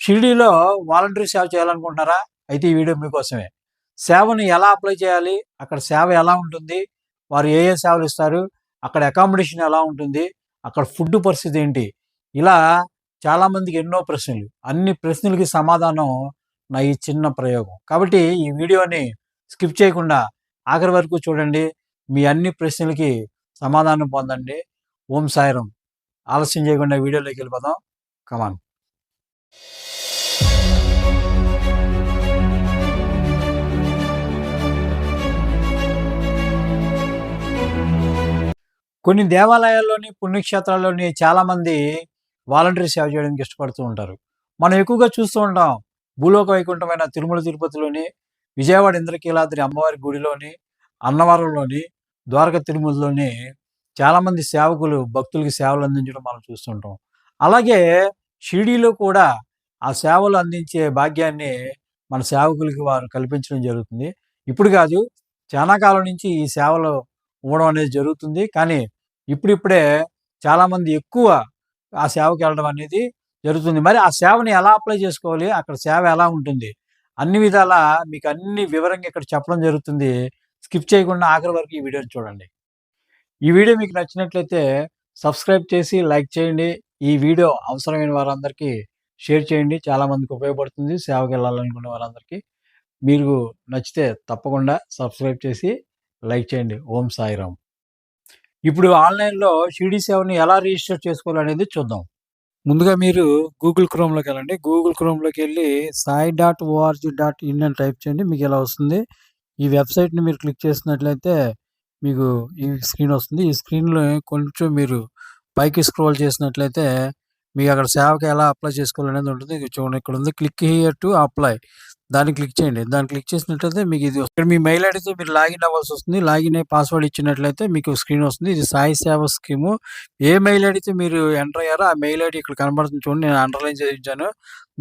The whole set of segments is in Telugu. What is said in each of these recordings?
షిరిడీలో వాలంటరీ సేవ చేయాలనుకుంటున్నారా? అయితే ఈ వీడియో మీకోసమే. సేవను ఎలా అప్లై చేయాలి? అక్కడ సేవ ఎలా ఉంటుంది? వారు ఏ ఏ సేవలు ఇస్తారు? అక్కడ అకామిడేషన్ ఎలా ఉంటుంది? అక్కడ ఫుడ్ పరిస్థితి ఏంటి? ఇలా చాలామందికి ఎన్నో ప్రశ్నలు. అన్ని ప్రశ్నలకి సమాధానం నా ఈ చిన్న ప్రయోగం. కాబట్టి ఈ వీడియోని స్కిప్ చేయకుండా ఆఖరి వరకు చూడండి. మీ అన్ని ప్రశ్నలకి సమాధానం పొందండి. ఓం సాయరం ఆలస్యం చేయకుండా వీడియోలోకి వెళ్ళిపోదాం. కమాన్. కొన్ని దేవాలయాల్లోని పుణ్యక్షేత్రాల్లోని చాలామంది వాలంటీర్ వాలంటరీ సేవ చేయడానికి ఇష్టపడుతూ ఉంటారు. మనం ఎక్కువగా చూస్తూ ఉంటాం భూలోక వైకుంఠమైన తిరుమల తిరుపతిలోని విజయవాడ ఇంద్రకీలాద్రి అమ్మవారి గుడిలోని అన్నవరంలోని ద్వారక తిరుమలలోని చాలామంది సేవకులు భక్తులకి సేవలు అందించడం మనం చూస్తుంటాం అలాగే షిరిడీలో కూడా ఆ సేవలు అందించే భాగ్యాన్ని మన సేవకులకి వారు కల్పించడం జరుగుతుంది. ఇప్పుడు కాదు చాలా కాలం నుంచి ఈ సేవలు ఇవ్వడం అనేది జరుగుతుంది. కానీ ఇప్పుడిప్పుడే చాలామంది ఎక్కువ ఆ సేవకి వెళ్ళడం అనేది జరుగుతుంది. మరి ఆ సేవని ఎలా అప్లై చేసుకోవాలి? అక్కడ సేవ ఎలా ఉంటుంది? అన్ని విధాల మీకు అన్ని వివరంగా ఇక్కడ చెప్పడం జరుగుతుంది. స్కిప్ చేయకుండా ఆఖరి వరకు ఈ వీడియోని చూడండి. ఈ వీడియో మీకు నచ్చినట్లయితే సబ్స్క్రైబ్ చేసి లైక్ చేయండి. ఈ వీడియో అవసరమైన వారందరికీ షేర్ చేయండి. చాలామందికి ఉపయోగపడుతుంది. సేవకి వెళ్ళాలనుకునే వారందరికీ. మీరు నచ్చితే తప్పకుండా సబ్స్క్రైబ్ చేసి లైక్ చేయండి. ఓం సాయిరామ్. ఇప్పుడు ఆన్లైన్లో షిరిడి సేవని ఎలా రిజిస్టర్ చేసుకోవాలనేది చూద్దాం. ముందుగా మీరు గూగుల్ క్రోమ్లోకి వెళ్ళండి. గూగుల్ క్రోమ్లోకి వెళ్ళి Sai dot O R G dot in అని టైప్ చేయండి. మీకు ఎలా వస్తుంది. ఈ వెబ్సైట్ని మీరు క్లిక్ చేసినట్లయితే మీకు ఈ స్క్రీన్ వస్తుంది. ఈ స్క్రీన్లో కొంచెం మీరు పైకి స్క్రోల్ చేసినట్లయితే మీకు అక్కడ సేవకి ఎలా అప్లై చేసుకోవాలనేది ఉంటుంది. ఇది చూడండి ఇక్కడ ఉంది క్లిక్ హియర్ టు అప్లై. దాన్ని క్లిక్ చేయండి. దాన్ని క్లిక్ చేసినట్లయితే మీకు ఇది ఇక్కడ మీ మెయిల్ ఐడితో మీరు లాగిన్ అవ్వాల్సి వస్తుంది. లాగిన్ అయ్యి పాస్వర్డ్ ఇచ్చినట్లయితే మీకు స్క్రీన్ వస్తుంది. ఇది సాయి సేవ స్కీము. ఏ మెయిల్ ఐడితో మీరు ఎంటర్ అయ్యారో ఆ మెయిల్ ఐడి ఇక్కడ కనబడుతుంది. చూడండి నేను అండర్లైన్ చేయించాను.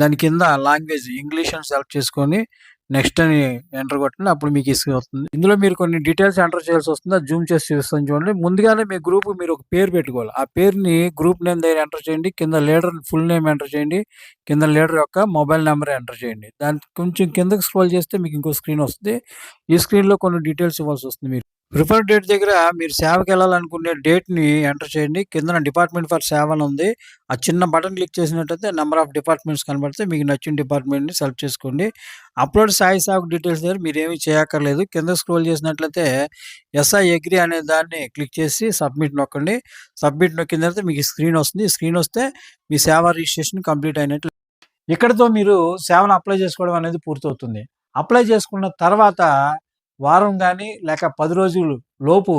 దాని కింద లాంగ్వేజ్ ఇంగ్లీష్ అని సెలెక్ట్ చేసుకొని నెక్స్ట్ అని ఎంటర్ కొట్టండి అప్పుడు మీకు ఇసుక వస్తుంది. ఇందులో మీరు కొన్ని డీటెయిల్స్ ఎంటర్ చేయాల్సి వస్తుంది. అది జూమ్ చేసి చూస్తాను చూడండి. ముందుగానే మీ గ్రూప్ మీరు ఒక పేరు పెట్టుకోవాలి. ఆ పేరుని గ్రూప్ నేమ్ దగ్గర ఎంటర్ చేయండి. కింద లీడర్ ఫుల్ నేమ్ ఎంటర్ చేయండి. కింద లీడర్ యొక్క మొబైల్ నెంబర్ ఎంటర్ చేయండి. దాని కొంచెం కిందకి స్క్రోల్ చేస్తే మీకు ఇంకో స్క్రీన్ వస్తుంది. ఈ స్క్రీన్లో కొన్ని డీటెయిల్స్ ఇవ్వాల్సి వస్తుంది మీరు. ప్రిఫర్ డేట్ దగ్గర మీరు సేవకి వెళ్ళాలనుకునే డేట్ని ఎంటర్ చేయండి. కిందన డిపార్ట్మెంట్ ఫర్ సేవ అని ఉంది. ఆ చిన్న బటన్ క్లిక్ చేసినట్టయితే నెంబర్ ఆఫ్ డిపార్ట్మెంట్స్ కనబడితే మీకు నచ్చిన డిపార్ట్మెంట్ని సెలెక్ట్ చేసుకోండి. అప్లోడ్ సాయి సేవకు డీటెయిల్స్ దగ్గర మీరు ఏమీ చేయక్కర్లేదు. కింద స్క్రోల్ చేసినట్లయితే ఎస్ఐ అగ్రి అనే దాన్ని క్లిక్ చేసి సబ్మిట్ నొక్కండి. సబ్మిట్ నొక్కిన తర్వాత మీకు స్క్రీన్ వస్తుంది. స్క్రీన్ వస్తే మీ సేవ రిజిస్ట్రేషన్ కంప్లీట్ అయినట్లు. ఇక్కడతో మీరు సేవను అప్లై చేసుకోవడం అనేది పూర్తవుతుంది. అప్లై చేసుకున్న తర్వాత వారం కానీ లేక పది రోజులు లోపు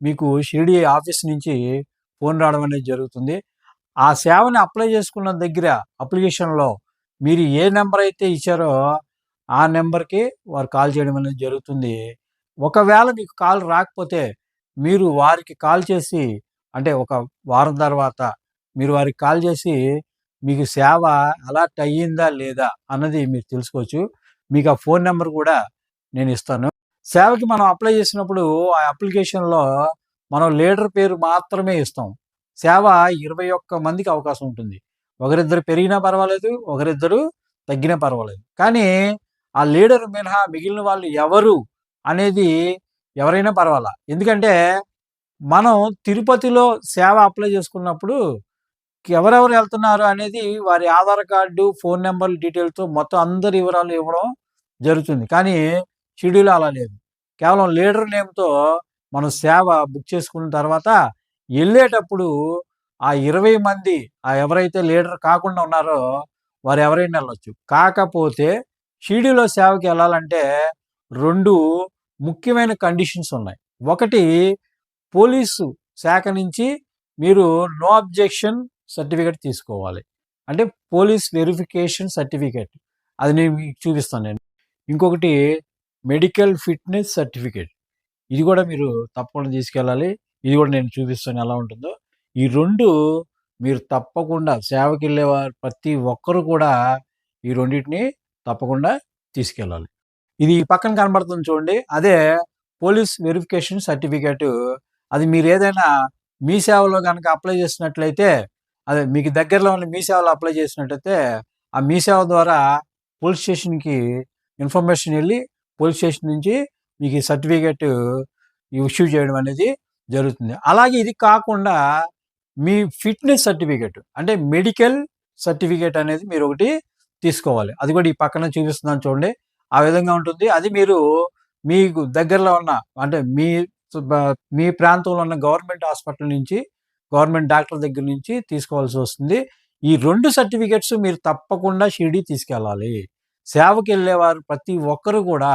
మీకు షిరిడి ఆఫీస్ నుంచి ఫోన్ రావడం అనేది జరుగుతుంది. ఆ సేవని అప్లై చేసుకున్న దగ్గర అప్లికేషన్లో మీరు ఏ నెంబర్ అయితే ఇచ్చారో ఆ నెంబర్కి వారు కాల్ చేయడం అనేది జరుగుతుంది. ఒకవేళ మీకు కాల్ రాకపోతే మీరు వారికి కాల్ చేసి అంటే ఒక వారం తర్వాత మీరు వారికి కాల్ చేసి మీకు సేవ అలర్ట్ అయ్యిందా లేదా అన్నది మీరు తెలుసుకోవచ్చు. మీకు ఆ ఫోన్ నెంబర్ కూడా నేను ఇస్తాను. సేవకి మనం అప్లై చేసినప్పుడు ఆ అప్లికేషన్లో మనం లీడర్ పేరు మాత్రమే ఇస్తాం. సేవ ఇరవై ఒక్క మందికి అవకాశం ఉంటుంది. ఒకరిద్దరు పెరిగినా పర్వాలేదు ఒకరిద్దరు తగ్గినా పర్వాలేదు. కానీ ఆ లీడర్ మినహా మిగిలిన వాళ్ళు ఎవరు అనేది ఎవరైనా పర్వాలా? ఎందుకంటే మనం తిరుపతిలో సేవ అప్లై చేసుకున్నప్పుడు ఎవరెవరు వెళ్తున్నారు అనేది వారి ఆధార్ కార్డు ఫోన్ నెంబర్ డీటెయిల్తో మొత్తం అందరి వివరాలు ఇవ్వడం జరుగుతుంది. కానీ షెడ్యూల్ అలా లేదు. కేవలం లీడర్ నేమ్తో మనం సేవ బుక్ చేసుకున్న తర్వాత వెళ్ళేటప్పుడు ఆ ఇరవై మంది ఆ ఎవరైతే లీడర్ కాకుండా ఉన్నారో వారు ఎవరైనా వెళ్ళొచ్చు. కాకపోతే షిరిడీలో సేవకి వెళ్ళాలంటే రెండు ముఖ్యమైన కండిషన్స్ ఉన్నాయి. ఒకటి పోలీసు శాఖ నుంచి మీరు నో అబ్జెక్షన్ సర్టిఫికేట్ తీసుకోవాలి. అంటే పోలీస్ వెరిఫికేషన్ సర్టిఫికేట్. అది నేను మీకు చూపిస్తాను నేను. ఇంకొకటి మెడికల్ ఫిట్నెస్ సర్టిఫికేట్. ఇది కూడా మీరు తప్పకుండా తీసుకెళ్ళాలి. ఇది కూడా నేను చూపిస్తాను ఎలా ఉంటుందో. ఈ రెండు మీరు తప్పకుండా సేవకి వెళ్ళేవారు ప్రతి ఒక్కరు కూడా ఈ రెండింటిని తప్పకుండా తీసుకెళ్ళాలి. ఇది పక్కన కనబడుతుంది చూడండి. అదే పోలీస్ వెరిఫికేషన్ సర్టిఫికేట్. అది మీరు ఏదైనా మీ సేవలో కనుక అప్లై చేసినట్లయితే అదే మీకు దగ్గరలో ఉన్న మీ సేవలో అప్లై చేసినట్లయితే ఆ మీ సేవ ద్వారా పోలీస్ స్టేషన్కి ఇన్ఫర్మేషన్ వెళ్ళి పోలీస్ స్టేషన్ నుంచి మీకు ఈ సర్టిఫికేట్ ఇష్యూ చేయడం అనేది జరుగుతుంది. అలాగే ఇది కాకుండా మీ ఫిట్నెస్ సర్టిఫికేట్ అంటే మెడికల్ సర్టిఫికేట్ అనేది మీరు ఒకటి తీసుకోవాలి. అది కూడా ఈ పక్కన చూపిస్తున్నాను చూడండి. ఆ విధంగా ఉంటుంది. అది మీరు మీకు దగ్గరలో ఉన్న అంటే మీ మీ ప్రాంతంలో ఉన్న గవర్నమెంట్ హాస్పిటల్ నుంచి గవర్నమెంట్ డాక్టర్ దగ్గర నుంచి తీసుకోవాల్సి వస్తుంది. ఈ రెండు సర్టిఫికెట్స్ మీరు తప్పకుండా షిరిడి తీసుకెళ్ళాలి. సేవకి వెళ్ళేవారు ప్రతి ఒక్కరు కూడా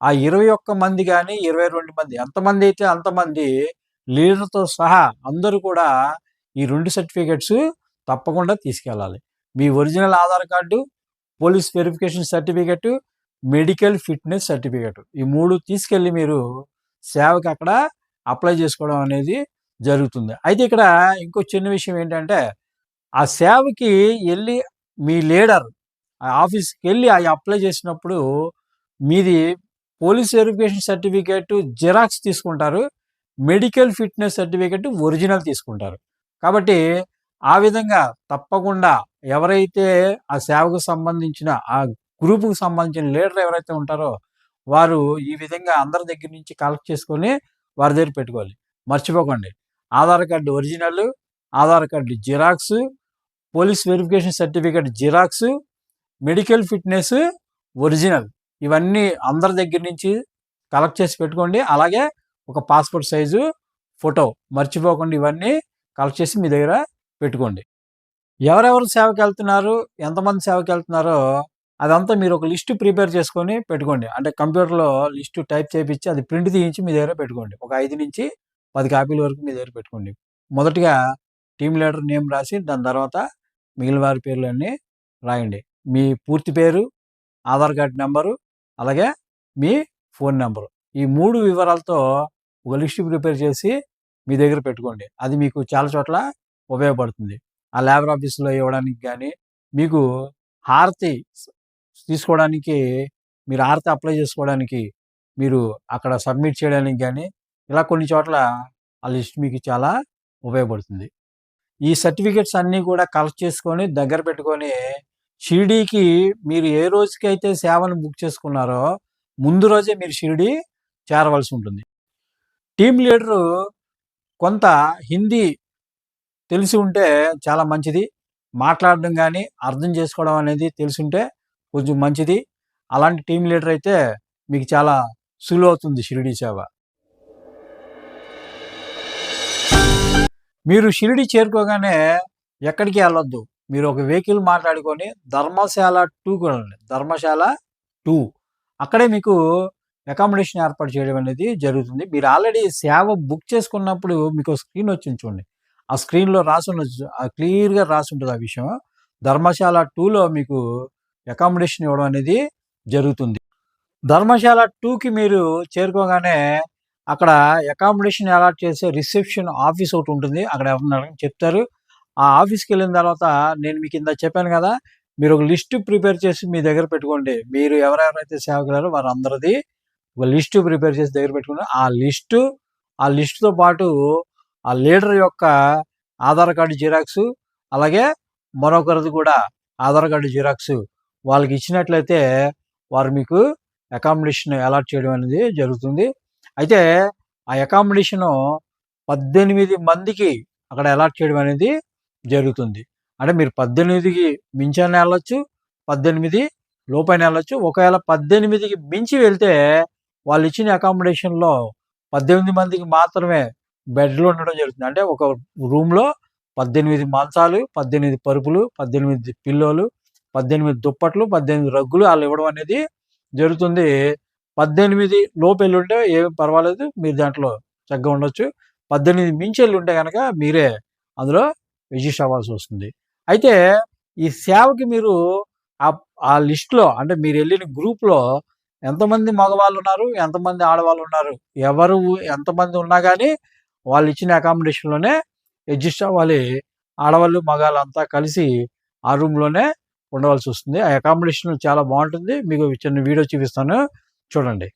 ఆ ఇరవై ఒక్క మంది కానీ ఇరవై రెండు మంది ఎంతమంది అయితే అంతమంది లీడర్తో సహా అందరూ కూడా ఈ రెండు సర్టిఫికెట్స్ తప్పకుండా తీసుకెళ్ళాలి. మీ original Aadhaar card police verification certificate medical fitness certificate ఈ మూడు తీసుకెళ్ళి మీరు సేవకి అక్కడ అప్లై చేసుకోవడం అనేది జరుగుతుంది. అయితే ఇక్కడ ఇంకో చిన్న విషయం ఏంటంటే ఆ సేవకి వెళ్ళి మీ లీడర్ ఆ ఆఫీస్కి వెళ్ళి అవి అప్లై చేసినప్పుడు మీది పోలీస్ వెరిఫికేషన్ సర్టిఫికేట్ జిరాక్స్ తీసుకుంటారు మెడికల్ ఫిట్నెస్ సర్టిఫికేట్ ఒరిజినల్ తీసుకుంటారు. కాబట్టి ఆ విధంగా తప్పకుండా ఎవరైతే ఆ సేవకు సంబంధించిన ఆ గ్రూపుకు సంబంధించిన లీడర్ ఎవరైతే ఉంటారో వారు ఈ విధంగా అందరి దగ్గర నుంచి కలెక్ట్ చేసుకొని వారి దగ్గర పెట్టుకోవాలి. మర్చిపోకండి. Aadhaar card original Aadhaar card xerox police verification certificate xerox medical fitness original. ఇవన్నీ అందరి దగ్గర నుంచి కలెక్ట్ చేసి పెట్టుకోండి. అలాగే ఒక పాస్పోర్ట్ సైజు ఫోటో మర్చిపోకుండా ఇవన్నీ కలెక్ట్ చేసి మీ దగ్గర పెట్టుకోండి. ఎవరెవరు సేవకి వెళ్తున్నారు ఎంతమంది సేవకి వెళ్తున్నారో అదంతా మీరు ఒక లిస్ట్ ప్రిపేర్ చేసుకొని పెట్టుకోండి. అంటే కంప్యూటర్లో లిస్టు టైప్ చేయించి అది ప్రింట్ తీయించి మీ దగ్గర పెట్టుకోండి. ఒక ఐదు నుంచి పది కాపీల వరకు మీ దగ్గర పెట్టుకోండి. మొదటిగా టీమ్ లీడర్ నేమ్ రాసి దాని తర్వాత మిగిలిన వారి పేర్లన్నీ రాయండి. మీ పూర్తి పేరు ఆధార్ కార్డ్ నెంబరు అలాగే మీ ఫోన్ నెంబరు. ఈ మూడు వివరాలతో ఒక లిస్ట్ ప్రిపేర్ చేసి మీ దగ్గర పెట్టుకోండి. అది మీకు చాలా చోట్ల ఉపయోగపడుతుంది. ఆ లేబర్ ఆఫీస్లో ఇవ్వడానికి కానీ మీకు హారతి తీసుకోవడానికి మీరు హారతి అప్లై చేసుకోవడానికి మీరు అక్కడ సబ్మిట్ చేయడానికి కానీ ఇలా కొన్ని చోట్ల ఆ లిస్ట్ మీకు చాలా ఉపయోగపడుతుంది. ఈ సర్టిఫికేట్స్ అన్నీ కూడా కలెక్ట్ చేసుకొని దగ్గర పెట్టుకొని షిరిడీకి మీరు ఏ రోజుకైతే సేవను బుక్ చేసుకున్నారో ముందు రోజే మీరు షిరిడి చేరవలసి ఉంటుంది. టీమ్ లీడరు కొంత హిందీ తెలిసి ఉంటే చాలా మంచిది. మాట్లాడడం కానీ అర్థం చేసుకోవడం అనేది తెలిసి ఉంటే కొంచెం మంచిది. అలాంటి టీం లీడర్ అయితే మీకు చాలా సులువు అవుతుంది షిరిడి సేవ. మీరు షిరిడి చేరుకోగానే ఎక్కడికి వెళ్ళొద్దు? మీరు ఒక వెహికల్ మాట్లాడుకొని ధర్మశాల టూ కూడా ధర్మశాల టూ. అక్కడే మీకు అకామిడేషన్ ఏర్పాటు చేయడం అనేది జరుగుతుంది. మీరు ఆల్రెడీ సేవ బుక్ చేసుకున్నప్పుడు మీకు స్క్రీన్ వచ్చింది చూడండి. ఆ స్క్రీన్లో రాసి ఉన్న క్లియర్గా రాసి ఉంటుంది ఆ విషయం. ధర్మశాల టూలో మీకు అకామిడేషన్ ఇవ్వడం అనేది జరుగుతుంది. ధర్మశాల టూకి మీరు చేరుకోగానే అక్కడ అకామిడేషన్ అలాట్ చేసే రిసెప్షన్ ఆఫీస్ ఒకటి ఉంటుంది. అక్కడ ఎవరన్నా చెప్తారు. ఆ ఆఫీస్కి వెళ్ళిన తర్వాత నేను మీకు ఇందా చెప్పాను కదా మీరు ఒక లిస్ట్ ప్రిపేర్ చేసి మీ దగ్గర పెట్టుకోండి. మీరు ఎవరెవరైతే సేవకులారో వారందరిది ఒక లిస్టు ప్రిపేర్ చేసి దగ్గర పెట్టుకుని ఆ లిస్టు ఆ లిస్టుతో పాటు ఆ లీడర్ యొక్క ఆధార్ కార్డు జిరాక్స్ అలాగే మరొకరిది కూడా ఆధార్ కార్డు జిరాక్స్. వాళ్ళకి ఇచ్చినట్లయితే వారు మీకు అకామిడేషన్ అలాట్ చేయడం అనేది జరుగుతుంది. అయితే ఆ అకామిడేషను పద్దెనిమిది మందికి అక్కడ అలాట్ చేయడం అనేది జరుగుతుంది. అంటే మీరు పద్దెనిమిదికి మించిన వెళ్ళొచ్చు పద్దెనిమిది లోపైన వెళ్ళొచ్చు. ఒకవేళ పద్దెనిమిదికి మించి వెళ్తే వాళ్ళు ఇచ్చిన అకామిడేషన్లో పద్దెనిమిది మందికి మాత్రమే బెడ్లు ఉండడం జరుగుతుంది. అంటే ఒక రూమ్లో పద్దెనిమిది మంచాలు పద్దెనిమిది పరుపులు పద్దెనిమిది పిల్లోలు పద్దెనిమిది దుప్పట్లు పద్దెనిమిది రగ్గులు వాళ్ళు ఇవ్వడం అనేది జరుగుతుంది. పద్దెనిమిది లోపెళ్ళి ఉంటే ఏం పర్వాలేదు మీరు దాంట్లో చక్కగా ఉండొచ్చు. పద్దెనిమిది మించి వెళ్ళి ఉంటే కనుక మీరే అందులో రిజిస్టర్ అవ్వాల్సి వస్తుంది. అయితే ఈ సేవకి మీరు ఆ లిస్ట్లో అంటే మీరు వెళ్ళిన గ్రూప్లో ఎంతమంది మగవాళ్ళు ఉన్నారు ఎంతమంది ఆడవాళ్ళు ఉన్నారు ఎవరు ఎంతమంది ఉన్నా కానీ వాళ్ళు ఇచ్చిన అకామిడేషన్లోనే అడ్జస్ట్ అవ్వాలి ఆడవాళ్ళు మగాళ్ళు అంతా కలిసి ఆ రూమ్లోనే ఉండవలసి వస్తుంది. ఆ అకామిడేషన్ చాలా బాగుంటుంది. మీకు చిన్న వీడియో చూపిస్తాను. చూడండి.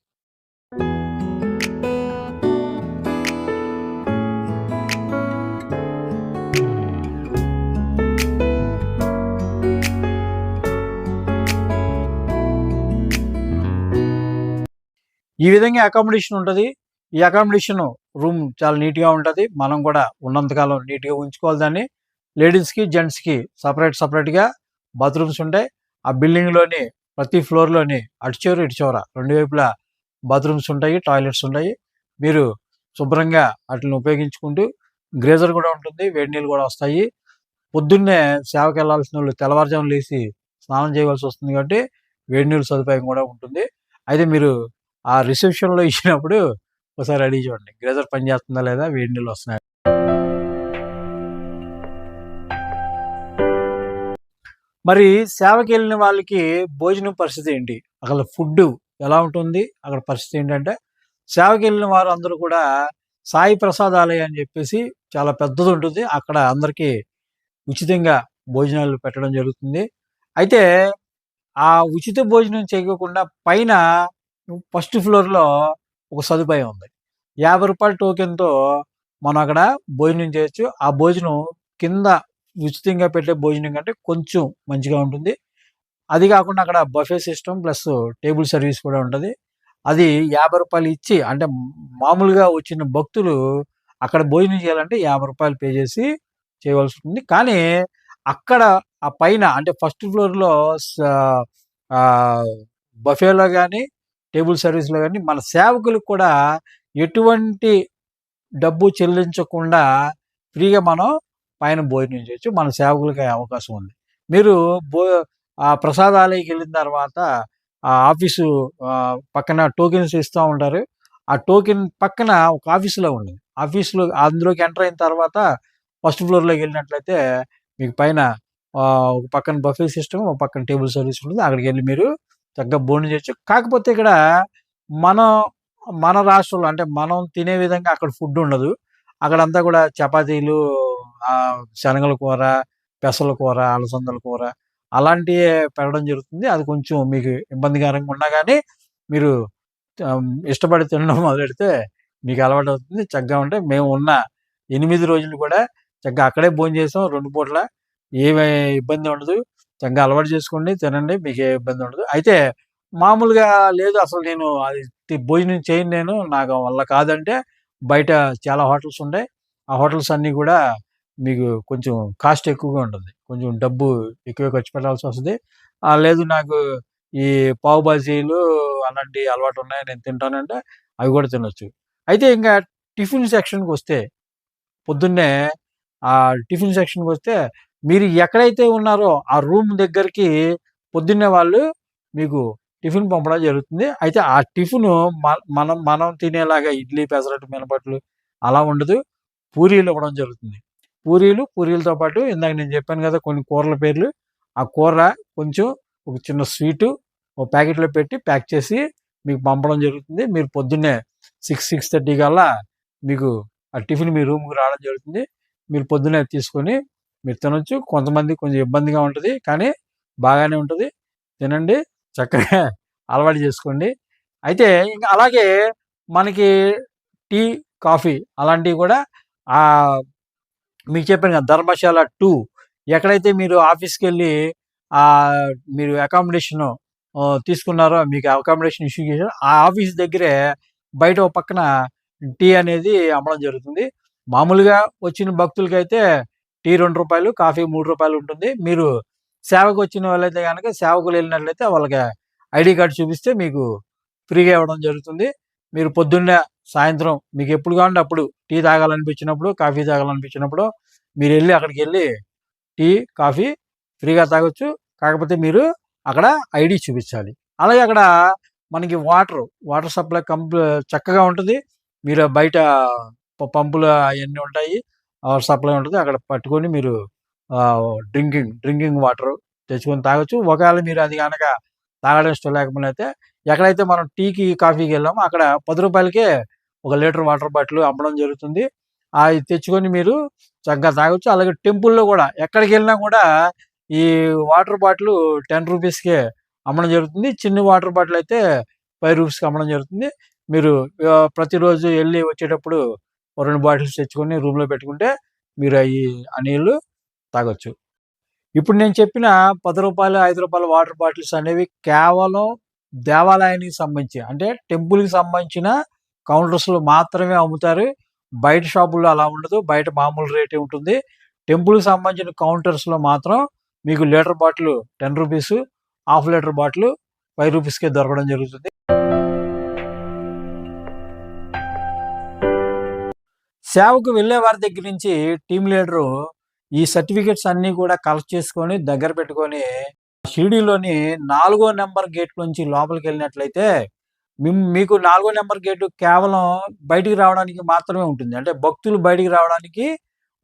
ఈ విధంగా అకామిడేషన్ ఉంటుంది. ఈ అకామిడేషన్ రూమ్ చాలా నీట్గా ఉంటుంది. మనం కూడా ఉన్నంతకాలం నీట్గా ఉంచుకోవాలి దాన్ని. లేడీస్కి జెంట్స్కి సపరేట్ సపరేట్గా బాత్రూమ్స్ ఉంటాయి. ఆ బిల్డింగ్లోని ప్రతి ఫ్లోర్లోని అటు చివర రెండు వైపులా బాత్రూమ్స్ ఉంటాయి టాయిలెట్స్ ఉంటాయి. మీరు శుభ్రంగా వాటిని ఉపయోగించుకుంటూ గ్రేజర్ కూడా ఉంటుంది వేడి నీళ్ళు కూడా వస్తాయి. పొద్దున్నే సేవకి వెళ్ళాల్సిన వాళ్ళు తెల్లవారుజామున లేచి స్నానం చేయవలసి వస్తుంది కాబట్టి వేడి నీళ్ళు సదుపాయం కూడా ఉంటుంది. అయితే మీరు ఆ రిసెప్షన్లో ఇచ్చినప్పుడు ఒకసారి అడిగి చూడండి. గ్రేజర్ పని చేస్తుందా లేదా? వేడి నీళ్ళు వస్తున్నాయి? మరి సేవకి వెళ్ళిన వాళ్ళకి భోజనం పరిస్థితి ఏంటి? అక్కడ ఫుడ్ ఎలా ఉంటుంది? అక్కడ పరిస్థితి ఏంటంటే సేవకి వెళ్ళిన వారు అందరూ కూడా సాయి ప్రసాదాలయ అని చెప్పేసి చాలా పెద్దది ఉంటుంది. అక్కడ అందరికీ ఉచితంగా భోజనాలు పెట్టడం జరుగుతుంది. అయితే ఆ ఉచిత భోజనం చేయకుండా పైన ఫస్ట్ ఫ్లోర్లో ఒక సదుపాయం ఉంది. యాభై రూపాయల టోకెన్తో మనం అక్కడ భోజనం చేయొచ్చు. ఆ భోజనం కింద ఉచితంగా పెట్టే భోజనం కంటే కొంచెం మంచిగా ఉంటుంది. అది కాకుండా అక్కడ buffet system plus table service కూడా ఉంటుంది. అది యాభై రూపాయలు ఇచ్చి అంటే మామూలుగా వచ్చిన భక్తులు అక్కడ భోజనం చేయాలంటే యాభై రూపాయలు పే చేసి చేయవలసి ఉంటుంది. కానీ అక్కడ ఆ పైన అంటే ఫస్ట్ ఫ్లోర్లో బఫేలో కానీ టేబుల్ సర్వీస్లో కానీ మన సేవకులకు కూడా ఎటువంటి డబ్బు చెల్లించకుండా ఫ్రీగా మనం పైన భోజనం చేయొచ్చు. మన సేవకులకి అవకాశం ఉంది. మీరు భో ఆ ప్రసాదాలయకి వెళ్ళిన తర్వాత ఆ ఆఫీసు పక్కన టోకెన్స్ ఇస్తూ ఉంటారు. ఆ టోకెన్ పక్కన ఒక ఆఫీసులో ఉంది ఆఫీసులో అందులోకి ఎంటర్ అయిన తర్వాత ఫస్ట్ ఫ్లోర్లోకి వెళ్ళినట్లయితే మీకు పైన ఒక పక్కన బఫే సిస్టమ్ ఒక పక్కన టేబుల్ సర్వీస్ ఉంటుంది. అక్కడికి వెళ్ళి మీరు చక్కగా భోజనం చేయొచ్చు. కాకపోతే ఇక్కడ మన మన రాష్ట్రంలో అంటే మనం తినే విధంగా అక్కడ ఫుడ్ ఉండదు. అక్కడంతా కూడా చపాతీలు శనగల కూర పెసల కూర అలసందల కూర అలాంటివి పెట్టడం జరుగుతుంది. అది కొంచెం మీకు ఇబ్బందికరంగా ఉన్నా కానీ మీరు ఇష్టపడి తినడం మొదలెడితే మీకు అలవాటు అవుతుంది. చక్కగా ఉంటే మేము ఉన్న ఎనిమిది రోజులు కూడా చక్కగా అక్కడే భోజనం చేసాం. రెండు పూట్ల ఏమీ ఇబ్బంది ఉండదు. చక్కగా అలవాటు చేసుకోండి తినండి మీకు ఏ ఇబ్బంది ఉండదు. అయితే మామూలుగా లేదు అసలు నేను అది భోజనం చేయను నేను నాకు వల్ల కాదంటే బయట చాలా హోటల్స్ ఉంటాయి ఆ హోటల్స్ అన్నీ కూడా మీకు కొంచెం కాస్ట్ ఎక్కువగా ఉంటుంది. కొంచెం డబ్బు ఎక్కువ ఖర్చు పెట్టాల్సి వస్తుంది. లేదు నాకు ఈ పావు బాజీలు అలాంటి అలవాటు ఉన్నాయి నేను తింటానంటే అవి కూడా తినొచ్చు. అయితే ఇంకా టిఫిన్ సెక్షన్కి వస్తే పొద్దున్నే ఆ టిఫిన్ సెక్షన్కి వస్తే మీరు ఎక్కడైతే ఉన్నారో ఆ రూమ్ దగ్గరికి పొద్దున్నే వాళ్ళు మీకు టిఫిన్ పంపడం జరుగుతుంది. అయితే ఆ టిఫిన్ మనం మనం తినేలాగా ఇడ్లీ పెసరట్టు మినపట్లు అలా ఉండదు. పూరీలు ఇవ్వడం జరుగుతుంది. పూరీలు పూరీలతో పాటు ఇందాక నేను చెప్పాను కదా కొన్ని కూరల పేర్లు. ఆ కూర కొంచెం ఒక చిన్న స్వీటు ఒక ప్యాకెట్లో పెట్టి ప్యాక్ చేసి మీకు పంపడం జరుగుతుంది. మీరు పొద్దున్నే సిక్స్ సిక్స్ థర్టీ కల్లా మీకు ఆ టిఫిన్ మీ రూమ్కి రావడం జరుగుతుంది. మీరు పొద్దున్నే తీసుకొని మీరు తినొచ్చు కొంతమంది కొంచెం ఇబ్బందిగా ఉంటుంది కానీ బాగానే ఉంటుంది. తినండి చక్కగా అలవాటు చేసుకోండి. అయితే ఇంకా అలాగే మనకి టీ కాఫీ అలాంటివి కూడా మీకు చెప్పాను కదా ధర్మశాల టూ ఎక్కడైతే మీరు ఆఫీస్కి వెళ్ళి ఆ మీరు అకామిడేషన్ తీసుకున్నారో మీకు అకామిడేషన్ ఇష్యూ చేశారో ఆ ఆఫీస్ దగ్గరే బయట ఒక పక్కన టీ అనేది అమ్మడం జరుగుతుంది. మామూలుగా వచ్చిన భక్తులకైతే టీ రెండు రూపాయలు కాఫీ మూడు రూపాయలు ఉంటుంది. మీరు సేవకు వచ్చిన వాళ్ళైతే కనుక సేవకులు వెళ్ళినట్లయితే వాళ్ళకి ఐడి కార్డు చూపిస్తే మీకు ఫ్రీగా ఇవ్వడం జరుగుతుంది. మీరు పొద్దున్నే సాయంత్రం మీకు ఎప్పుడు కావాలంటే అప్పుడు టీ తాగాలనిపించినప్పుడు కాఫీ తాగాలనిపించినప్పుడు మీరు వెళ్ళి అక్కడికి వెళ్ళి టీ కాఫీ ఫ్రీగా తాగొచ్చు. కాకపోతే మీరు అక్కడ ఐడి చూపించాలి. అలాగే అక్కడ మనకి వాటర్ వాటర్ సప్లై కంప్ చక్కగా ఉంటుంది. మీరు బయట పంపులు అవన్నీ ఉంటాయి. సప్లై ఉంటుంది. అక్కడ పట్టుకొని మీరు డ్రింకింగ్ డ్రింకింగ్ వాటర్ తెచ్చుకొని తాగొచ్చు. ఒకవేళ మీరు అది కనుక తాగడం ఇష్టం లేకపోతే ఎక్కడైతే మనం టీకి కాఫీకి వెళ్ళామో అక్కడ పది రూపాయలకే ఒక లీటర్ వాటర్ బాటిల్ అమ్మడం జరుగుతుంది. అవి తెచ్చుకొని మీరు చక్కగా తాగొచ్చు. అలాగే టెంపుల్లో కూడా ఎక్కడికి వెళ్ళినా కూడా ఈ వాటర్ బాటిల్ టెన్ రూపీస్కే అమ్మడం జరుగుతుంది. చిన్న వాటర్ బాటిల్ అయితే ఫైవ్ రూపీస్కి అమ్మడం జరుగుతుంది. మీరు ప్రతిరోజు వెళ్ళి వచ్చేటప్పుడు రెండు బాటిల్స్ తెచ్చుకొని రూమ్లో పెట్టుకుంటే మీరు అవి ఆ నీళ్ళు తాగొచ్చు. ఇప్పుడు నేను చెప్పిన పది రూపాయలు ఐదు రూపాయల వాటర్ బాటిల్స్ అనేవి కేవలం దేవాలయానికి సంబంధించి అంటే టెంపుల్కి సంబంధించిన కౌంటర్స్లో మాత్రమే అమ్ముతారు. బయట షాపుల్లో అలా ఉండదు. బయట మామూలు రేటే ఉంటుంది. టెంపుల్కి సంబంధించిన కౌంటర్స్లో మాత్రం మీకు litre bottle ten rupees half litre bottle five రూపీస్కే దొరకడం జరుగుతుంది. సేవకు వెళ్ళే వారి దగ్గర నుంచి టీం లీడరు ఈ సర్టిఫికెట్స్ అన్నీ కూడా కలెక్ట్ చేసుకొని దగ్గర పెట్టుకొని షిరిడీలోని నాలుగో నెంబర్ గేట్ నుంచి లోపలికి వెళ్ళినట్లయితే మిమ్- మీకు నాలుగో నెంబర్ గేటు కేవలం బయటికి రావడానికి మాత్రమే ఉంటుంది. అంటే భక్తులు బయటికి రావడానికి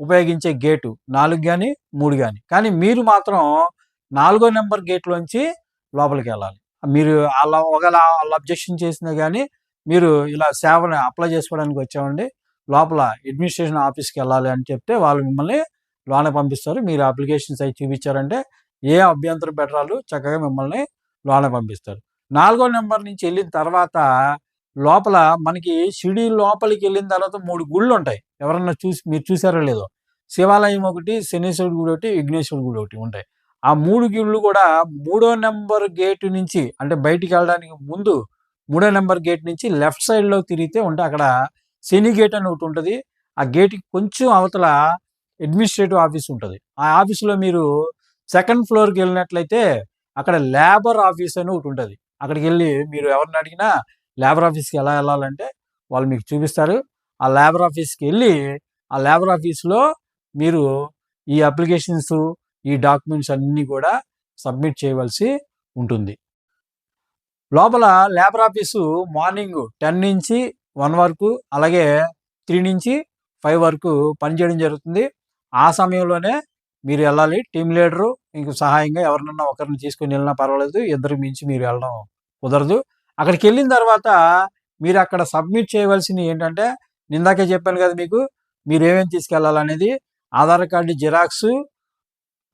ఉపయోగించే గేటు నాలుగు కానీ మూడు కానీ కానీ మీరు మాత్రం నాలుగో నెంబర్ గేట్లోంచి లోపలికి వెళ్ళాలి. మీరు అలా ఒకవేళ వాళ్ళు అబ్జెక్షన్ చేసినా కానీ మీరు ఇలా సేవను అప్లై చేసుకోవడానికి వచ్చామండి. లోపల అడ్మినిస్ట్రేషన్ ఆఫీస్కి వెళ్ళాలి అని చెప్తే వాళ్ళు మిమ్మల్ని లోన పంపిస్తారు. మీరు అప్లికేషన్స్ అవి చూపించారంటే ఏ అభ్యంతరం పెట్టరాలు చక్కగా మిమ్మల్ని లోన పంపిస్తారు. నాలుగో నెంబర్ నుంచి వెళ్ళిన తర్వాత లోపల మనకి షిడి లోపలికి వెళ్ళిన తర్వాత మూడు గుళ్ళు ఉంటాయి. ఎవరన్నా చూసి మీరు చూసారో లేదో. శివాలయం ఒకటి శనీశ్వరుడు గుడి ఒకటి విఘ్నేశ్వరుడు గుడి ఒకటి ఉంటాయి. ఆ మూడు గుళ్ళు కూడా మూడో నెంబర్ గేటు నుంచి అంటే బయటికి వెళ్ళడానికి ముందు మూడో నెంబర్ గేట్ నుంచి లెఫ్ట్ సైడ్లో తిరిగితే ఉంటే అక్కడ సెనీ గేట్ అని ఒకటి ఉంటుంది. ఆ గేట్కి కొంచెం అవతల అడ్మినిస్ట్రేటివ్ ఆఫీస్ ఉంటుంది. ఆ ఆఫీసులో మీరు సెకండ్ ఫ్లోర్కి వెళ్ళినట్లయితే అక్కడ లేబర్ ఆఫీస్ అని ఒకటి ఉంటుంది. అక్కడికి వెళ్ళి మీరు ఎవరిని అడిగినా లేబర్ ఆఫీస్కి ఎలా వెళ్ళాలంటే వాళ్ళు మీకు చూపిస్తారు. ఆ లేబర్ ఆఫీస్కి వెళ్ళి ఆ లేబర్ ఆఫీస్లో మీరు ఈ అప్లికేషన్స్ ఈ డాక్యుమెంట్స్ అన్నీ కూడా సబ్మిట్ చేయవలసి ఉంటుంది. లోపల లేబర్ ఆఫీసు మార్నింగ్ టెన్ నుంచి వన్ వరకు అలాగే త్రీ నుంచి ఫైవ్ వరకు పనిచేయడం జరుగుతుంది. ఆ సమయంలోనే మీరు వెళ్ళాలి. టీం లీడరు మీకు సహాయంగా ఎవరినన్నా ఒకరిని తీసుకుని వెళ్ళినా పర్వాలేదు. ఇద్దరు మించి మీరు వెళ్ళడం కుదరదు. అక్కడికి వెళ్ళిన తర్వాత మీరు అక్కడ సబ్మిట్ చేయవలసింది ఏంటంటే నిందాకే చెప్పాను కదా మీకు మీరు ఏమేమి తీసుకెళ్ళాలనేది Aadhaar card xerox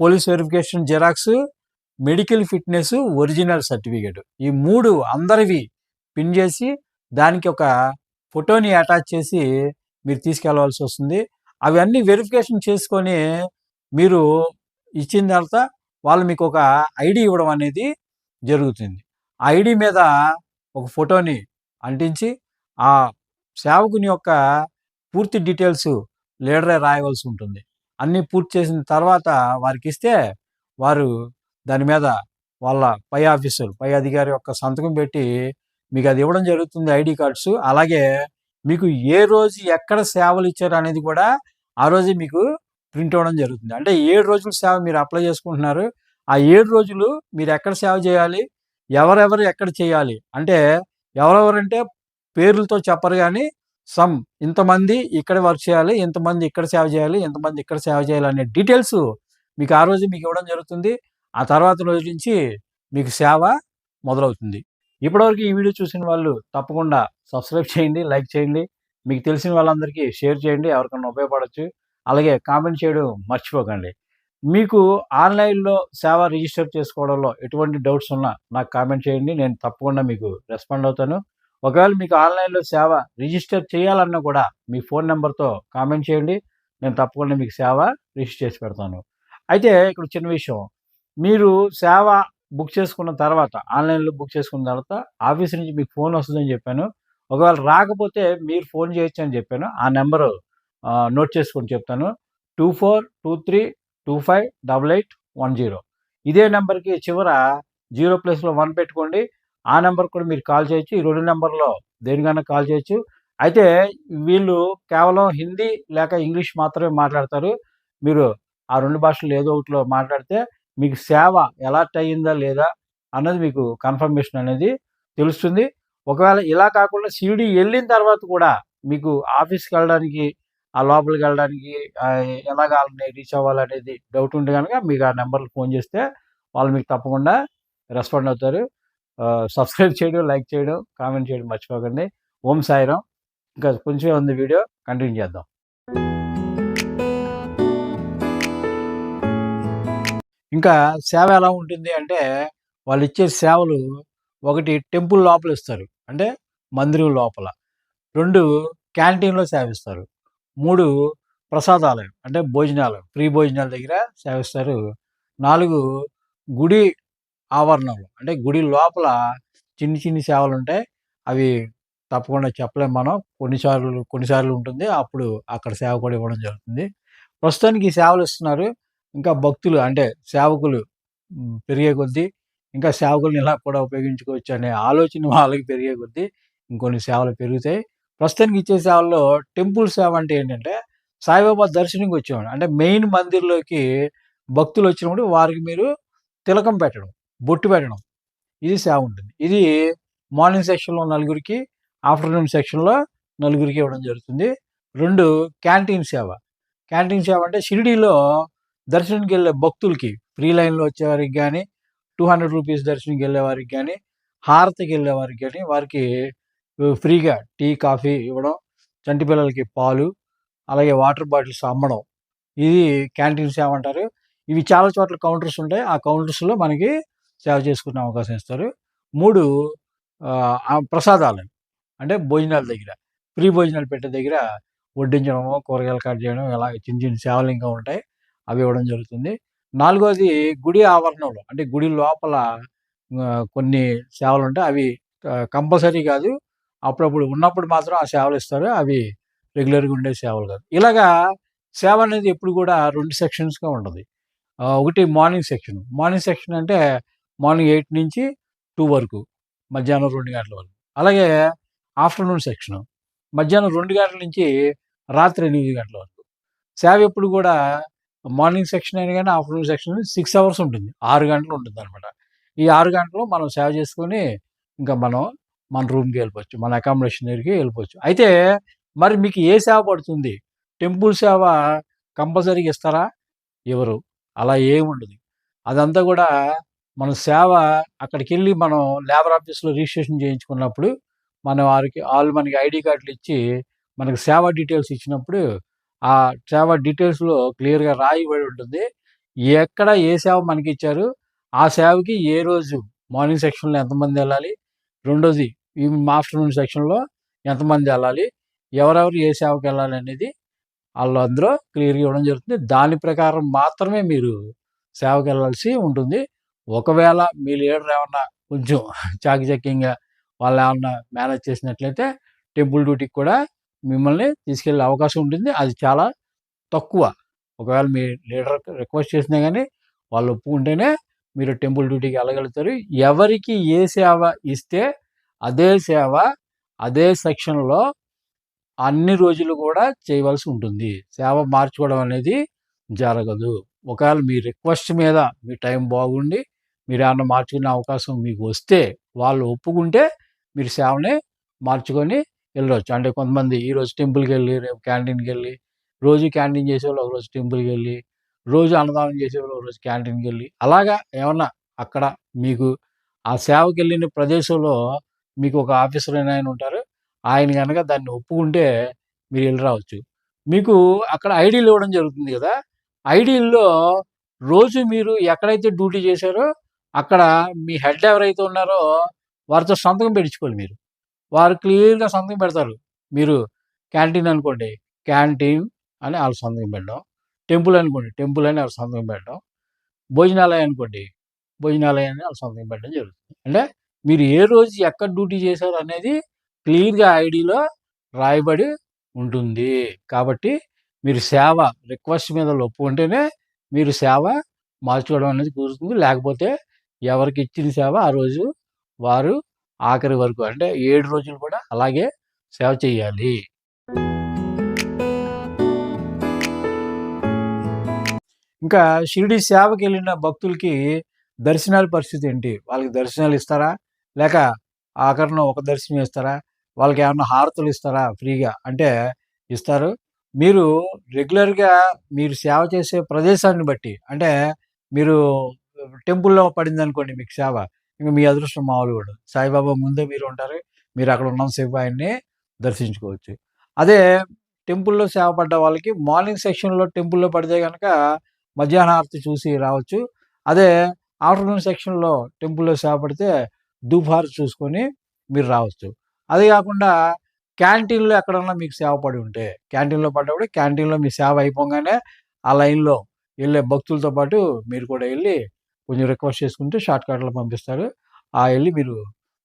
police verification xerox medical fitness original certificate. ఈ మూడు అందరివి పిన్ చేసి దానికి ఒక ఫోటోని అటాచ్ చేసి మీరు తీసుకెళ్ళవలసి వస్తుంది. అవన్నీ వెరిఫికేషన్ చేసుకొని మీరు ఇచ్చిన తర్వాత వాళ్ళు మీకు ఒక ఐడి ఇవ్వడం అనేది జరుగుతుంది. ఆ ఐడి మీద ఒక ఫోటోని అంటించి ఆ సేవకుని యొక్క పూర్తి డీటెయిల్స్ లీడరే రాయవలసి ఉంటుంది. అన్నీ పూర్తి చేసిన తర్వాత వారికి ఇస్తే వారు దాని మీద వాళ్ళ పై ఆఫీసర్ పై అధికారి యొక్క సంతకం పెట్టి మీకు అది ఇవ్వడం జరుగుతుంది ఐడి కార్డ్స్. అలాగే మీకు ఏ రోజు ఎక్కడ సేవలు ఇచ్చారు అనేది కూడా ఆ రోజే మీకు ప్రింట్ అవ్వడం జరుగుతుంది. అంటే ఏడు రోజుల సేవ మీరు అప్లై చేసుకుంటున్నారు. ఆ ఏడు రోజులు మీరు ఎక్కడ సేవ చేయాలి? ఎవరెవరు ఎక్కడ చేయాలి? అంటే ఎవరెవరంటే పేర్లతో చెప్పరు కానీ సమ్ ఇంతమంది ఇక్కడ వర్క్ చేయాలి ఇంతమంది ఇక్కడ సేవ చేయాలి ఇంతమంది ఇక్కడ సేవ చేయాలి అనే డీటెయిల్స్ మీకు ఆ రోజు మీకు ఇవ్వడం జరుగుతుంది. ఆ తర్వాత రోజు నుంచి మీకు సేవ మొదలవుతుంది. ఇప్పటివరకు ఈ వీడియో చూసిన వాళ్ళు తప్పకుండా సబ్స్క్రైబ్ చేయండి లైక్ చేయండి. మీకు తెలిసిన వాళ్ళందరికీ షేర్ చేయండి ఎవరికైనా ఉపయోగపడవచ్చు అలాగే కామెంట్ చేయడం మర్చిపోకండి. మీకు ఆన్లైన్లో సేవ రిజిస్టర్ చేసుకోవడంలో ఎటువంటి డౌట్స్ ఉన్నా నాకు కామెంట్ చేయండి. నేను తప్పకుండా మీకు రెస్పాండ్ అవుతాను. ఒకవేళ మీకు ఆన్లైన్లో సేవ రిజిస్టర్ చేయాలన్నా కూడా మీ ఫోన్ నెంబర్తో కామెంట్ చేయండి. నేను తప్పకుండా మీకు సేవ రిజిస్టర్ చేసి పెడతాను. అయితే ఇక్కడ చిన్న విషయం. మీరు సేవ బుక్ చేసుకున్న తర్వాత ఆన్లైన్లో బుక్ చేసుకున్న తర్వాత ఆఫీస్ నుంచి మీకు ఫోన్ వస్తుందని చెప్పాను. ఒకవేళ రాకపోతే మీరు ఫోన్ చేయొచ్చు అని చెప్పాను. ఆ నెంబరు నోట్ చేసుకొని చెప్తాను. Two four two three two five double eight one zero. ఇదే నెంబర్కి చివర జీరో ప్లస్లో వన్ పెట్టుకోండి. ఆ నెంబర్ కూడా మీరు కాల్ చేయొచ్చు. ఈ రెండు నెంబర్లో దేనికైనా కాల్ చేయొచ్చు. అయితే వీళ్ళు కేవలం హిందీ లేక ఇంగ్లీష్ మాత్రమే మాట్లాడతారు. మీరు ఆ రెండు భాషలు ఏదో ఒకటిలో మాట్లాడితే మీకు సేవ ఎలాట్ అయ్యిందా లేదా అన్నది మీకు కన్ఫర్మేషన్ అనేది తెలుస్తుంది. ఒకవేళ ఇలా కాకుండా సిడి వెళ్ళిన తర్వాత కూడా మీకు ఆఫీస్కి వెళ్ళడానికి ఆ లోపలికి వెళ్ళడానికి ఎలా ఎలాగ వాళ్ళని రీచ్ అవ్వాలనేది డౌట్ ఉంటే కనుక మీకు ఆ నెంబర్కి ఫోన్ చేస్తే వాళ్ళు మీకు తప్పకుండా రెస్పాండ్ అవుతారు. సబ్స్క్రైబ్ చేయడం లైక్ చేయడం కామెంట్ చేయడం మర్చిపోకండి. ఓం సాయిరాం ఇంకా కొంచెం ఉంది వీడియో. కంటిన్యూ చేద్దాం. ఇంకా సేవ ఎలా ఉంటుంది అంటే వాళ్ళు ఇచ్చే సేవలు ఒకటి టెంపుల్ లోపల ఇస్తారు. అంటే మందిరం లోపల. రెండు క్యాంటీన్లో సేవిస్తారు. మూడు ప్రసాదాలయం అంటే భోజనాలు ఫ్రీ భోజనాల దగ్గర సేవిస్తారు. నాలుగు గుడి ఆవరణలు అంటే గుడి లోపల చిన్ని చిన్ని సేవలు ఉంటాయి. అవి తప్పకుండా చెప్పలేము మనం. కొన్నిసార్లు కొన్నిసార్లు ఉంటుంది. అప్పుడు అక్కడ సేవ కూడా ఇవ్వడం జరుగుతుంది. ప్రస్తుతానికి ఈ సేవలు ఇస్తున్నారు. ఇంకా భక్తులు అంటే సేవకులు పెరిగే కొద్దీ ఇంకా సేవకులను ఇలా కూడా ఉపయోగించుకోవచ్చు అనే ఆలోచన వాళ్ళకి పెరిగే కొద్దీ ఇంకొన్ని సేవలు పెరుగుతాయి. ప్రస్తుతానికి ఇచ్చే సేవల్లో టెంపుల్ సేవ అంటే ఏంటంటే సాయిబాబా దర్శనంకి వచ్చేవాడు అంటే మెయిన్ మందిర్లోకి భక్తులు వచ్చినప్పుడు వారికి మీరు తిలకం పెట్టడం బొట్టు పెట్టడం. ఇది సేవ ఉంటుంది. ఇది మార్నింగ్ సెక్షన్లో నలుగురికి ఆఫ్టర్నూన్ సెక్షన్లో నలుగురికి ఇవ్వడం జరుగుతుంది. రెండు క్యాంటీన్ సేవ. క్యాంటీన్ సేవ అంటే షిరిడీలో దర్శనంకి వెళ్ళే భక్తులకి ఫ్రీ లైన్లో వచ్చేవారికి కానీ టూ హండ్రెడ్ రూపీస్ దర్శనంకి వెళ్ళే వారికి కానీ హారతికి వెళ్ళే వారికి కానీ వారికి ఫ్రీగా టీ కాఫీ ఇవ్వడం చంటి పిల్లలకి పాలు అలాగే వాటర్ బాటిల్స్ అమ్మడం. ఇది క్యాంటీన్ సేవ అంటారు. ఇవి చాలా చోట్ల కౌంటర్స్ ఉంటాయి. ఆ కౌంటర్స్లో మనకి సేవ చేసుకునే అవకాశం ఇస్తారు. మూడు ప్రసాదాలు. అంటే భోజనాల దగ్గర ఫ్రీ భోజనాలు పెట్టే దగ్గర వడ్డించడము కూరగాయలు కట్ చేయడం ఇలా చిన్న చిన్న సేవలు ఇంకా ఉంటాయి. అవి ఇవ్వడం జరుగుతుంది. నాలుగోది గుడి ఆవరణంలో అంటే గుడి లోపల కొన్ని సేవలు ఉంటాయి. అవి కంపల్సరీ కాదు. అప్పుడప్పుడు ఉన్నప్పుడు మాత్రం ఆ సేవలు ఇస్తారు. అవి రెగ్యులర్గా ఉండే సేవలు కాదు. ఇలాగా సేవ అనేది ఎప్పుడు కూడా రెండు సెక్షన్స్గా ఉంటుంది ఒకటి మార్నింగ్ సెక్షన్. మార్నింగ్ సెక్షన్ అంటే మార్నింగ్ ఎయిట్ నుంచి టూ వరకు మధ్యాహ్నం రెండు గంటల వరకు. అలాగే ఆఫ్టర్నూన్ సెక్షన్. మధ్యాహ్నం రెండు గంటల నుంచి రాత్రి ఎనిమిది గంటల వరకు. సేవ ఎప్పుడు కూడా మార్నింగ్ సెక్షన్ అయినా కానీ ఆఫ్టర్నూన్ సెక్షన్ సిక్స్ అవర్స్ ఉంటుంది. ఆరు గంటలు ఉంటుంది అనమాట ఈ ఆరు గంటలు మనం సేవ చేసుకొని ఇంకా మనం మన రూమ్కి వెళ్ళిపోవచ్చు. మన అకామిడేషన్ దగ్గరికి వెళ్ళిపోవచ్చు. అయితే మరి మీకు ఏ సేవ పడుతుంది? టెంపుల్ సేవ కంపల్సరీగా ఇస్తారా? ఎవరు? అలా ఏముండదు అదంతా కూడా మన సేవ అక్కడికి వెళ్ళి మనం లేబర్ ఆఫీస్లో రిజిస్ట్రేషన్ చేయించుకున్నప్పుడు మన వారికి వాళ్ళు మనకి ఐడి కార్డులు ఇచ్చి మనకి సేవ డీటెయిల్స్ ఇచ్చినప్పుడు ఆ సేవ డీటెయిల్స్లో క్లియర్గా రాయబడి ఉంటుంది. ఎక్కడ ఏ సేవ మనకి ఇచ్చారు ఆ సేవకి ఏ రోజు మార్నింగ్ సెక్షన్లో ఎంతమంది వెళ్ళాలి రెండోది ఈవినింగ్ ఆఫ్టర్నూన్ సెక్షన్లో ఎంతమంది వెళ్ళాలి ఎవరెవరు ఏ సేవకి వెళ్ళాలి అనేది వాళ్ళు అందరూ క్లియర్గా ఇవ్వడం జరుగుతుంది. దాని ప్రకారం మాత్రమే మీరు సేవకి వెళ్ళాల్సి ఉంటుంది. ఒకవేళ మీ లీడర్ ఏమన్నా కొంచెం చాకచక్యంగా వాళ్ళు ఏమన్నా మేనేజ్ చేసినట్లయితే టెంపుల్ డ్యూటీకి కూడా మిమ్మల్ని తీసుకెళ్ళే అవకాశం ఉంటుంది. అది చాలా తక్కువ. ఒకవేళ మీ లీడర్ రిక్వెస్ట్ చేసినా కానీ వాళ్ళు ఒప్పుకుంటేనే మీరు టెంపుల్ డ్యూటీకి వెళ్ళగలుగుతారు. ఎవరికి ఏ సేవ ఇస్తే అదే సేవ అదే సెక్షన్లో అన్ని రోజులు కూడా చేయవలసి ఉంటుంది. సేవ మార్చుకోవడం అనేది జరగదు. ఒకవేళ మీ రిక్వెస్ట్ మీద మీ టైం బాగుండి మీరు ఏమన్నా మార్చుకునే అవకాశం మీకు వస్తే వాళ్ళు ఒప్పుకుంటే మీరు సేవని మార్చుకొని వెళ్ళవచ్చు అంటే కొంతమంది ఈరోజు టెంపుల్కి వెళ్ళి రేపు క్యాంటీన్కి వెళ్ళి రోజు క్యాంటీన్ చేసేవాళ్ళు ఒకరోజు టెంపుల్కి వెళ్ళి రోజు అన్నదానం చేసేవాళ్ళు ఒకరోజు క్యాంటీన్కి వెళ్ళి. అలాగా ఏమన్నా అక్కడ మీకు ఆ సేవకి వెళ్ళిన ప్రదేశంలో మీకు ఒక ఆఫీసర్ అయిన ఆయన ఉంటారు. ఆయన కనుక దాన్ని ఒప్పుకుంటే మీరు వెళ్ళి రావచ్చు. మీకు అక్కడ ఐడీలు ఇవ్వడం జరుగుతుంది కదా! ఐడీల్లో రోజు మీరు ఎక్కడైతే డ్యూటీ చేశారో అక్కడ మీ హెడ్ ఎవరైతే ఉన్నారో వారితో సంతకం పెట్టించుకోవాలి మీరు. వారు క్లియర్గా సంతకం పెడతారు. మీరు క్యాంటీన్ అనుకోండి క్యాంటీన్ అని వాళ్ళ సంతకం పెట్టడం. టెంపుల్ అనుకోండి టెంపుల్ అని వాళ్ళ సంతకం పెట్టడం. భోజనాలయం అనుకోండి భోజనాలయాన్ని వాళ్ళ సంతకం పెట్టడం జరుగుతుంది. అంటే మీరు ఏ రోజు ఎక్కడ డ్యూటీ చేశారు అనేది క్లియర్గా ఐడిలో రాయబడి ఉంటుంది. కాబట్టి మీరు సేవ రిక్వెస్ట్ మీద ఒప్పుకుంటేనే మీరు సేవ మార్చుకోవడం అనేది కుదురుతుంది. లేకపోతే ఎవరికి ఇచ్చిన సేవ ఆ రోజు వారు ఆఖరి వరకు అంటే ఏడు రోజులు కూడా అలాగే సేవ చేయాలి. ఇంకా షిరిడి సేవకి వెళ్ళిన భక్తులకి దర్శనాల పరిస్థితి ఏంటి? వాళ్ళకి దర్శనాలు ఇస్తారా? లేక ఆఖరణ ఒక దర్శనం ఇస్తారా వాళ్ళకి ఏమన్నా హారతులు ఇస్తారా ఫ్రీగా? అంటే ఇస్తారు. మీరు రెగ్యులర్గా మీరు సేవ చేసే ప్రదేశాన్ని బట్టి అంటే మీరు టెంపుల్లో పడింది అనుకోండి మీకు సేవ ఇంకా మీ అదృష్టం మామూలు కూడా. సాయిబాబా ముందే మీరు ఉంటారు. మీరు అక్కడ ఉన్నంతసేపు ఆయన్ని దర్శించుకోవచ్చు. అదే టెంపుల్లో సేవ పడ్డ వాళ్ళకి మార్నింగ్ సెక్షన్లో టెంపుల్లో పడితే కనుక మధ్యాహ్న హారతి చూసి రావచ్చు. అదే ఆఫ్టర్నూన్ సెక్షన్లో టెంపుల్లో సేవ పడితే దూఫార్ చూసుకొని మీరు రావచ్చు. అదే కాకుండా క్యాంటీన్లో ఎక్కడన్నా మీకు సేవ పడి ఉంటే క్యాంటీన్లో పడ్డప్పుడు క్యాంటీన్లో మీ సేవ అయిపోగానే ఆ లైన్లో వెళ్ళే భక్తులతో పాటు మీరు కూడా వెళ్ళి కొంచెం రిక్వెస్ట్ చేసుకుంటే షార్ట్ కట్లో పంపిస్తారు. ఆ వెళ్ళి మీరు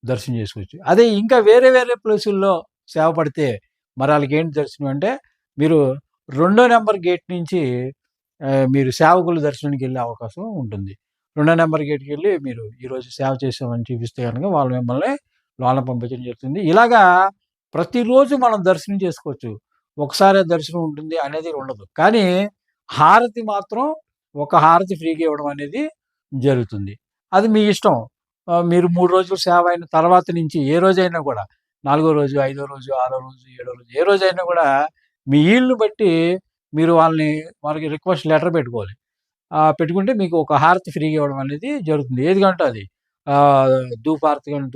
దర్శనం చేసుకోవచ్చు. అదే ఇంకా వేరే వేరే ప్లేసుల్లో సేవ పడితే మరి వాళ్ళకి ఏంటి దర్శనం అంటే మీరు రెండో నెంబర్ గేట్ నుంచి మీరు సేవకుల దర్శనానికి వెళ్ళే అవకాశం ఉంటుంది. రెండో నెంబర్ గేట్కి వెళ్ళి మీరు ఈరోజు సేవ చేసామని చూపిస్తే కనుక వాళ్ళు మిమ్మల్ని లోన పంపించడం జరుగుతుంది. ఇలాగా ప్రతిరోజు మనం దర్శనం చేసుకోవచ్చు. ఒకసారి దర్శనం ఉంటుంది అనేది ఉండదు. కానీ హారతి మాత్రం ఒక హారతి ఫ్రీగా ఇవ్వడం అనేది జరుగుతుంది. అది మీ ఇష్టం. మీరు మూడు రోజులు సేవ అయిన తర్వాత నుంచి ఏ రోజైనా కూడా నాలుగో రోజు ఐదో రోజు ఆరో రోజు ఏడో రోజు ఏ రోజైనా కూడా మీ ఈళ్ళను బట్టి మీరు వాళ్ళని వాళ్ళకి రిక్వెస్ట్ లెటర్ పెట్టుకోవాలి. పెట్టుకుంటే మీకు ఒక హారతి ఫ్రీగా ఇవ్వడం అనేది జరుగుతుంది. ఏది కంటే అది. ఆ, కానీ ధూప హారతి కానీ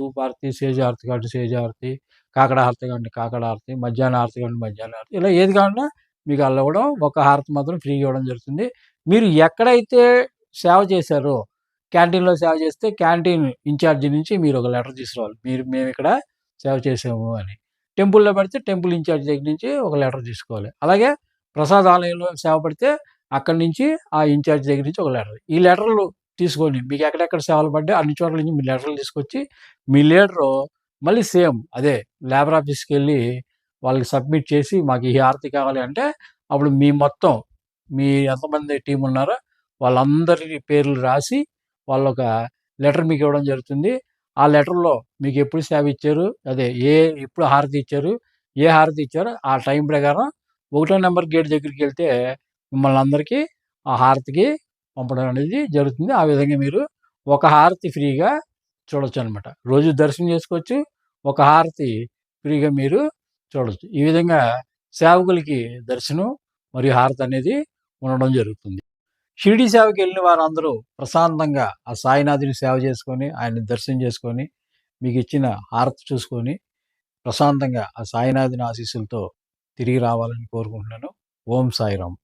కాకడ హారతి కానీ కాకడ హారతి మధ్యాహ్న హారతి కానీ మధ్యాహ్న హారతి ఇలా ఏది కాకుండా మీకు అల్లవడం ఒక హారతి మాత్రం ఫ్రీగా ఇవ్వడం జరుగుతుంది. మీరు ఎక్కడైతే సేవ చేశారో. క్యాంటీన్లో సేవ చేస్తే క్యాంటీన్ ఇన్ఛార్జి నుంచి మీరు ఒక లెటర్ తీసుకురావాలి. మీరు మేము ఇక్కడ సేవ చేసాము అని. టెంపుల్లో పడితే టెంపుల్ ఇన్ఛార్జ్ దగ్గర నుంచి ఒక లెటర్ తీసుకోవాలి. అలాగే ప్రసాద్ ఆలయంలో సేవ పడితే అక్కడి నుంచి ఆ ఇన్ఛార్జ్ దగ్గర నుంచి ఒక లెటర్. ఈ లెటర్లు తీసుకొని మీకు ఎక్కడెక్కడ సేవలు పడ్డా అన్ని చోట్ల నుంచి మీ లెటర్లు తీసుకొచ్చి మీ లీడరు మళ్ళీ సేమ్ అదే లేబర్ ఆఫీస్కి వెళ్ళి వాళ్ళకి సబ్మిట్ చేసి మాకు ఈ హారతి కావాలి అంటే అప్పుడు మీ మొత్తం మీ ఎంతమంది టీం ఉన్నారో వాళ్ళందరి పేర్లు రాసి వాళ్ళొక ఒక లెటర్ మీకు ఇవ్వడం జరుగుతుంది. ఆ లెటర్లో మీకు ఎప్పుడు సేవ ఇచ్చారు అదే ఏ ఎప్పుడు హారతి ఇచ్చారు ఏ హారతి ఇచ్చారో ఆ టైం ప్రకారం ఒకటో నెంబర్ గేట్ దగ్గరికి వెళ్తే మిమ్మల్ని అందరికీ ఆ హారతికి పంపడం అనేది జరుగుతుంది. ఆ విధంగా మీరు ఒక హారతి ఫ్రీగా చూడొచ్చు అనమాట రోజు దర్శనం చేసుకోవచ్చు ఒక హారతి ఫ్రీగా మీరు చూడవచ్చు ఈ విధంగా సేవకులకి దర్శనం మరియు హారతి అనేది ఉండడం జరుగుతుంది. షిరిడి సేవకి వెళ్ళిన వారందరూ ప్రశాంతంగా ఆ సాయినాథుని సేవ చేసుకొని ఆయన దర్శనం చేసుకొని మీకు ఇచ్చిన హారతి చూసుకొని ప్రశాంతంగా ఆ సాయినాథుని ఆశీస్సులతో తిరిగి రావాలని కోరుకుంటున్నాను. ఓం సాయిరామ్.